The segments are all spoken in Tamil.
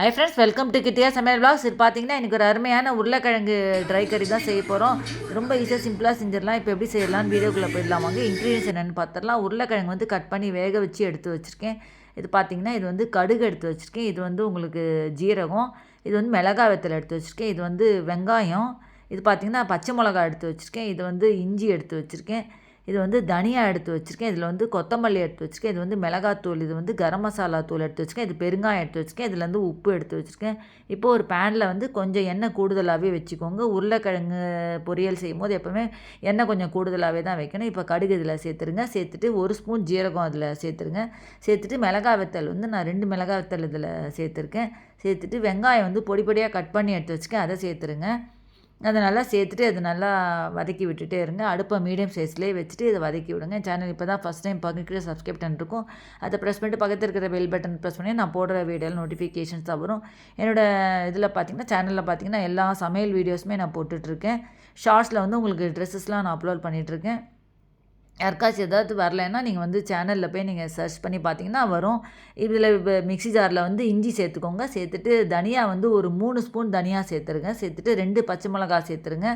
Hi friends welcome to Kittiya சமையல் பிளாக்ஸ் இது பார்த்தீங்கன்னா எனக்கு ஒரு அருமையான உருளைக்கிழங்கு ட்ரை கறி தான் செய்ய போகிறோம் ரொம்ப ஈஸியாக சிம்பிளாக செஞ்சிடலாம். இப்போ எப்படி செய்யலாம்னு வீடியோக்குள்ளே போயிடலாம் வாங்க. இன்க்ரீடியன்ஸ் என்னென்னு பார்த்துடலாம் உருளைக்கிழங்கு வந்து கட் பண்ணி வேக வச்சு எடுத்து வச்சுருக்கேன். இது பார்த்தீங்கன்னா இது வந்து கடுகு எடுத்து வச்சுருக்கேன். இது வந்து உங்களுக்கு ஜீரகம் இது வந்து மிளகா வெத்தலை எடுத்து வச்சுருக்கேன். இது வந்து வெங்காயம் இது பார்த்திங்கன்னா பச்சை மிளகா எடுத்து வச்சுருக்கேன். இது வந்து இஞ்சி எடுத்து வச்சுருக்கேன். இது வந்து தனியா எடுத்து வச்சுருக்கேன். இதில் வந்து கொத்தமல்லி எடுத்து வச்சுருக்கேன். இது வந்து மிளகாத்தூள் இது வந்து கரம் மசாலா தூள் எடுத்து வச்சுருக்கேன். இது பெருங்காயம் எடுத்து வச்சுருக்கேன். இதில் வந்து உப்பு எடுத்து வச்சுருக்கேன். இப்போ ஒரு பேனில் வந்து கொஞ்சம் எண்ணெய் கூடுதலாகவே வச்சுக்கோங்க. உருளைக்கிழங்கு பொரியல் செய்யும் போது எப்போவுமே எண்ணெய் கொஞ்சம் கூடுதலாகவே தான் வைக்கணும். இப்போ கடுகு இதில் சேர்த்துருங்க. சேர்த்துட்டு ஒரு ஸ்பூன் ஜீரகம் அதில் சேர்த்துருங்க. சேர்த்துட்டு மிளகா வெத்தல் வந்து நான் ரெண்டு மிளகா வெத்தல் இதில் சேர்த்துருக்கேன். சேர்த்துட்டு வெங்காயம் வந்து பொடி பொடியாக கட் பண்ணி எடுத்து வச்சுக்கேன் அதை சேர்த்துருங்க. அதை நல்லா சேர்த்துட்டு அதை நல்லா வதக்கி விட்டுட்டே இருங்க. அடுப்பை மீடியம் சைஸ்லேயே வச்சுட்டு இதை வதக்கி விடுங்க. சேனல் இப்போ தான் ஃபஸ்ட் டைம் பார்க்குற சப்ஸ்கிரைப் பட்டன் இருக்கும். அதை ப்ரெஸ் பண்ணிட்டு பக்கத்தில் இருக்கிற பெல் பட்டன் ப்ரெஸ் பண்ணி நான் போடுற வீடியோவில் நோட்டிஃபிகேஷன்ஸ் தான் வரும். என்னோடய இதில் பார்த்தீங்கன்னா சேனலில் பார்த்தீங்கன்னா எல்லா சமையல் வீடியோஸுமே நான் போட்டுட்ருக்கேன் ஷார்ட்ஸில் வந்து உங்களுக்கு ட்ரெஸ்ஸஸ்லாம் நான் அப்லோட் பண்ணிகிட்ருக்கேன் யாருக்காச்சும் ஏதாவது வரலைன்னா நீங்கள் வந்து சேனலில் போய் நீங்கள் சர்ச் பண்ணி பார்த்தீங்கன்னா வரும். இதில் இப்போ மிக்ஸி ஜாரில் வந்து இஞ்சி சேர்த்துக்கோங்க. சேர்த்துட்டு தனியா வந்து ஒரு மூணு ஸ்பூன் தனியாக சேர்த்துருங்க. சேர்த்துட்டு ரெண்டு பச்சை மிளகா சேர்த்துருங்க.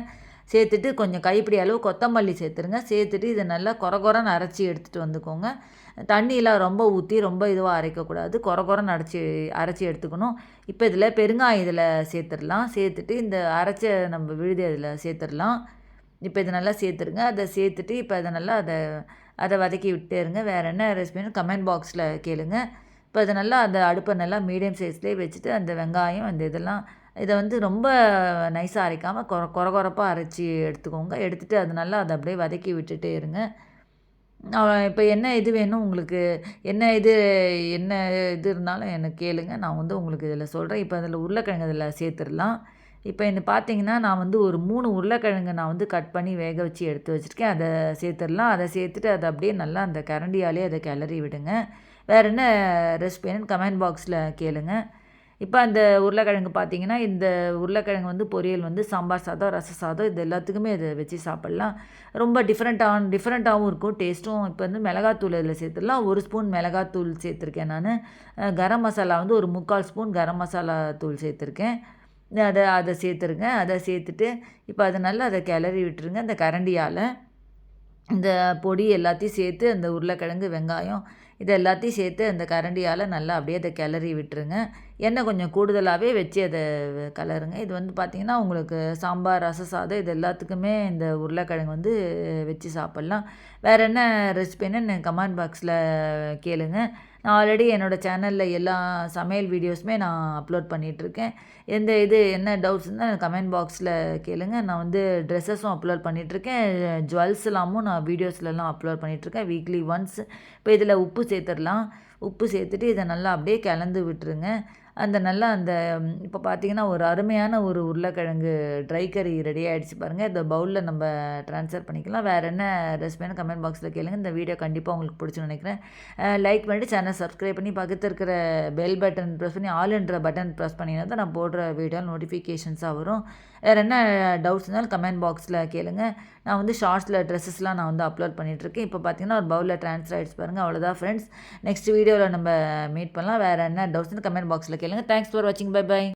சேர்த்துட்டு கொஞ்சம் கைப்பிடி அளவு கொத்தமல்லி சேர்த்துருங்க. சேர்த்துட்டு இதை நல்லா கொர கொரன்னு அரைச்சி எடுத்துகிட்டு வந்துக்கோங்க. தண்ணியெலாம் ரொம்ப ஊற்றி ரொம்ப இதுவாக அரைக்கக்கூடாது. கொர அரைச்சி அரைச்சி எடுத்துக்கணும். இப்போ இதில் பெருங்காயம் இதில் சேர்த்துடலாம். சேர்த்துட்டு இந்த அரைச்ச நம்ம விழுதி அதில் சேர்த்துடலாம். இப்போ இதை நல்லா சேர்த்துருங்க. அதை சேர்த்துட்டு இப்போ அதை நல்லா அதை அதை வதக்கி விட்டே இருங்க. வேறு என்ன ரெசிபின்னு கமெண்ட் பாக்ஸில் கேளுங்க. இப்போ அதை நல்லா அந்த அடுப்பை நல்லா மீடியம் சைஸ்லேயே வச்சுட்டு அந்த வெங்காயம் அந்த இதெல்லாம் இதை வந்து ரொம்ப நைஸாக அரைக்காமல் கொர கொர கொரப்பாக அரைச்சி எடுத்துக்கோங்க. எடுத்துகிட்டு அது நல்லா அதை அப்படியே வதக்கி விட்டுட்டே இருங்க. இப்போ என்ன இது வேணும் உங்களுக்கு? என்ன இது என்ன இது இருந்தாலும் எனக்கு கேளுங்க. நான் வந்து உங்களுக்கு இதில் சொல்கிறேன் இப்போ அதில் உருளைக்கிழங்கு இதில் சேர்த்துடலாம். இப்போ என்ன பார்த்தீங்கன்னா நான் வந்து ஒரு மூணு உருளைக்கிழங்கு நான் வந்து கட் பண்ணி வேக வச்சு எடுத்து வச்சுருக்கேன். அதை சேர்த்துடலாம். அதை சேர்த்துட்டு அதை அப்படியே நல்லா அந்த கரண்டியாலே அதை கிளறி விடுங்க. வேறு என்ன ரெசிபின்னு கமெண்ட் பாக்ஸில் கேளுங்க. இப்போ அந்த உருளைக்கிழங்கு பார்த்தீங்கன்னா இந்த உருளைக்கிழங்கு வந்து பொரியல் வந்து சாம்பார் சாதம் ரச சாதம் இது எல்லாத்துக்குமே இதை வச்சு சாப்பிட்லாம். ரொம்ப டிஃப்ரெண்ட்டாக டிஃப்ரெண்ட்டாகவும் இருக்கும். டேஸ்ட்டும் இப்போ வந்து மிளகாத்தூள் இதில் சேர்த்துடலாம். ஒரு ஸ்பூன் மிளகாத்தூள் சேர்த்துருக்கேன் நான். கரம் மசாலா வந்து ஒரு முக்கால் ஸ்பூன் கரம் மசாலா தூள் சேர்த்துருக்கேன். அதை அதை சேர்த்துருங்க. அதை சேர்த்துட்டு இப்போ அதை நல்லா அதை கிளறி விட்டுருங்க. அந்த கரண்டியால் இந்த பொடி எல்லாத்தையும் சேர்த்து அந்த உருளைக்கிழங்கு வெங்காயம் இது எல்லாத்தையும் சேர்த்து அந்த கரண்டியால் நல்லா அப்படியே அதை கிளறி விட்டுருங்க. எண்ணெய் கொஞ்சம் கூடுதலாகவே வச்சு அதை கலருங்க. இது வந்து பார்த்திங்கன்னா உங்களுக்கு சாம்பார் ரச சாதம் இது எல்லாத்துக்குமே இந்த உருளைக்கிழங்கு வந்து வச்சு சாப்பிட்லாம். வேறு என்ன ரெசிபின்னு கமெண்ட் பாக்ஸில் கேளுங்க. நான் ஆல்ரெடி என்னோடய சேனலில் எல்லா சமையல் வீடியோஸுமே நான் அப்லோட் பண்ணிகிட்ருக்கேன் எந்த இது என்ன டவுட்ஸ் இருந்தால் கமெண்ட் பாக்ஸில் கேளுங்க. நான் வந்து ட்ரெஸ்ஸஸும் அப்லோட் பண்ணிகிட்ருக்கேன் ஜுவல்ஸ் எல்லாமும் நான் வீடியோஸ்லலாம் அப்லோட் பண்ணிகிட்ருக்கேன் வீக்லி ஒன்ஸ் இப்போ இதில் உப்பு சேர்த்துடலாம். உப்பு சேர்த்துட்டு இதை நல்லா அப்படியே கலந்து விட்டுருங்க. அந்த நல்லா அந்த இப்போ பார்த்தீங்கன்னா ஒரு அருமையான ஒரு உருளைக்கிழங்கு ட்ரை கறி ரெடி ஆகிடுச்சு பாருங்கள் இந்த பவுலில் நம்ம ட்ரான்ஸ்ஃபர் பண்ணிக்கலாம். வேறு என்ன ரெசிபின்னு கமெண்ட் பாக்ஸில் கேளுங்க. இந்த வீடியோ கண்டிப்பாக உங்களுக்கு பிடிச்சுன்னு நினைக்கிறேன். லைக் பண்ணிட்டு சேனல் சப்ஸ்கிரைப் பண்ணி பக்கத்தில் இருக்கிற பெல் பட்டன் ப்ரெஸ் பண்ணி ஆல்ன்ற பட்டன் ப்ரெஸ் பண்ணிங்கன்னா தான் நான் போடுற வீடியோ நோட்டிஃபிகேஷன்ஸாக வரும். வேறு என்ன டவுட்ஸ் இருந்தாலும் கமெண்ட் பாக்ஸில் கேளுங்க. நான் வந்து ஷார்ட்ஸில் ட்ரெஸ்ஸஸ்லாம் நான் வந்து அப்லோட் பண்ணிகிட்ருக்கேன் இப்போ பார்த்தீங்கன்னா ஒரு பவுலில் ட்ரான்ஸ்ஃபர் ஆகிடுச்சு பாருங்கள் அவ்வளோதான் ஃப்ரெண்ட்ஸ் நெக்ஸ்ட் வீடியோவில் நம்ம மீட் பண்ணலாம். வேறு என்ன டவுட்ஸ்னு கமெண்ட் பாக்ஸில் கேளுங்க தேங்க்ஸ் ஃபார் வாட்சிங் பை பை